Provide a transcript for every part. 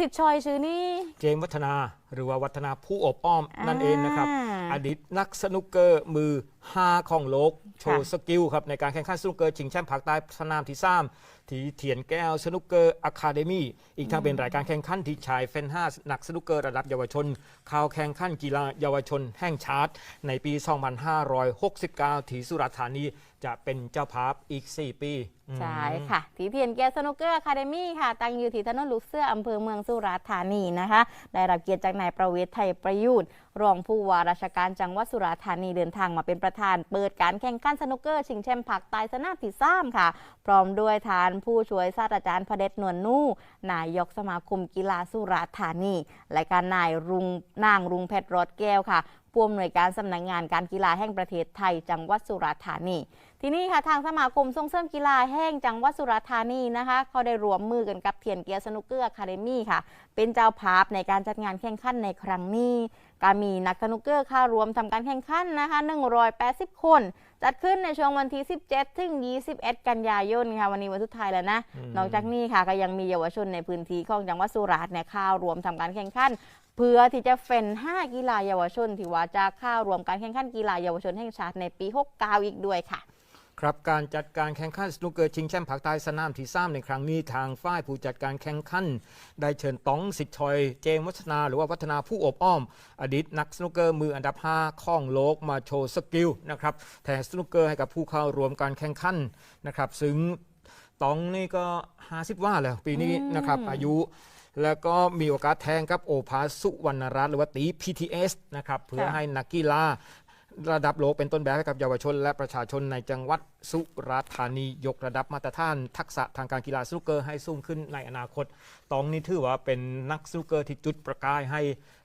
สิทธิ์ชอยชื่อนี่ เจมส์วัฒนาหรือว่าวัฒนาผู้อบอ้อมนั่นเองนะครับ อ่า อดีตนักสนุกเกอร์มือ5 ของโลก โชว์ค่ะสกิลครับในการแข่งขันสนุกเกอร์ชิงแชมป์ภาคใต้สนามที่3ที่เถียนแก้วสนุกเกอร์อะคาเดมี่อีกทั้งเป็นรายการแข่งขันที่ชายเฟนห้านักสนุกเกอร์ระดับเยาวชนเข้าแข่งขันกีฬาเยาวชนแห่งชาติ ในปี 2569 ที่สุราษฎร์ธานีจะเป็นเจ้าภาพอีก 4 ปีใช่ค่ะ ที่เทียนแก้วสนุกเกอร์อะคาเดมี่ค่ะ ตั้งอยู่ที่ถนนลูกเสื้ออำเภอเมืองสุราษฎร์ธานีนะคะ ได้รับเกียรติจากนายประเวศไทยประยุทธ์รองผู้ว่าราชการจังหวัดสุราษฎร์ธานีเดินทางมาเป็นประธานเปิดการแข่งขันสนุกเกอร์ชิงแชมป์ผักใต้สนามที่สามค่ะ พร้อมด้วยทานผู้ช่วยศาสตราจารย์พระเดชนวลนู่นายกสมาคมกีฬาสุราษฎร์ธานี และการนายรุงนางรุงเพชรรอดแก้วค่ะ ผู้อำนวยการสำนักงงานการกีฬาแห่งประเทศไทย จังหวัดสุราษฎร์ธานีทีนี้ค่ะทางสมาคมส่งเสริมกีฬาแห่งจังหวัดสุราษฎร์ธานีนะคะเขาได้รวมมือกันกับเทียนเกียร์สนุกเกอร์คาเดมี่ค่ะ เป็นเจ้าภาพในการจัดงานแข่งขันในครั้งนี้ก็มีนักสนุกเกอร์เข้ารวมทำการแข่งขันนะคะ180 คน จัดขึ้นในช่วงวันที่ 17 ถึง 21 กันยายนค่ะวันนี้วันสุดท้ายแล้วนะ นอกจากนี้ค่ะก็ยังมีเยาวชนในพื้นที่ของจังหวัดสุราษฎร์เนี่ยเข้ารวมทำการแข่งขันเพื่อที่จะเฟ้น5กีฬาเยาวชนที่ว่าจะเข้ารวมการแข่งขันกีฬาเยาวชนแห่งชาติในปี 69 อีกด้วยค่ะ ครับการจัดการแข่งขันสนุกเกอร์ชิงแชมป์ภาคใต้สนามที่สามในครั้งนี้ทางฝ่ายผู้จัดการแข่งขันได้เชิญต้องสิทธิ์ชอยเจมส์วัฒนา หรือว่าวัฒนาผู้อบอ้อม อดีตนักสนุกเกอร์มืออันดับ 5ของโลกมาโชว์สกิลนะครับแทนสนุกเกอร์ให้กับผู้เข้ารวมการแข่งขันนะครับซึ่งตองนี่ก็ 50 ว่าแล้วปีนี้นะครับอายุแล้วก็มีโอกาสแทงกับโอภาสสุวรรณรัตน์หรือว่าตี PTS นะครับเพื่อค่ะให้นักกีฬา ระดับโลกเป็นต้นแบบให้กับเยาวชน และประชาชนในจังหวัดสุราษฎร์ธานียกระดับมาตรฐาน ทักษะทางการกีฬาสนุกเกอร์ให้สูงขึ้นในอนาคต ตองนี้ถือว่าเป็นนักสนุกเกอร์ที่จุดประกายให้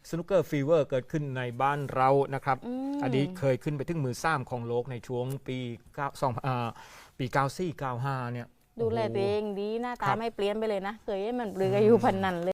สนุกเกอร์ฟีเวอร์เกิดขึ้นในบ้านเรานะครับอืมอดีตเคยขึ้นไปถึงมือซ้ำของโลกในช่วงปี9 2อ่าปี 94 95 เนี่ย ดูแลโอ้โหตัวเองดีหน้าตาครับไม่เปลี่ยนไปเลยนะ เคยให้มันเปลือยอยู่พันนันเลย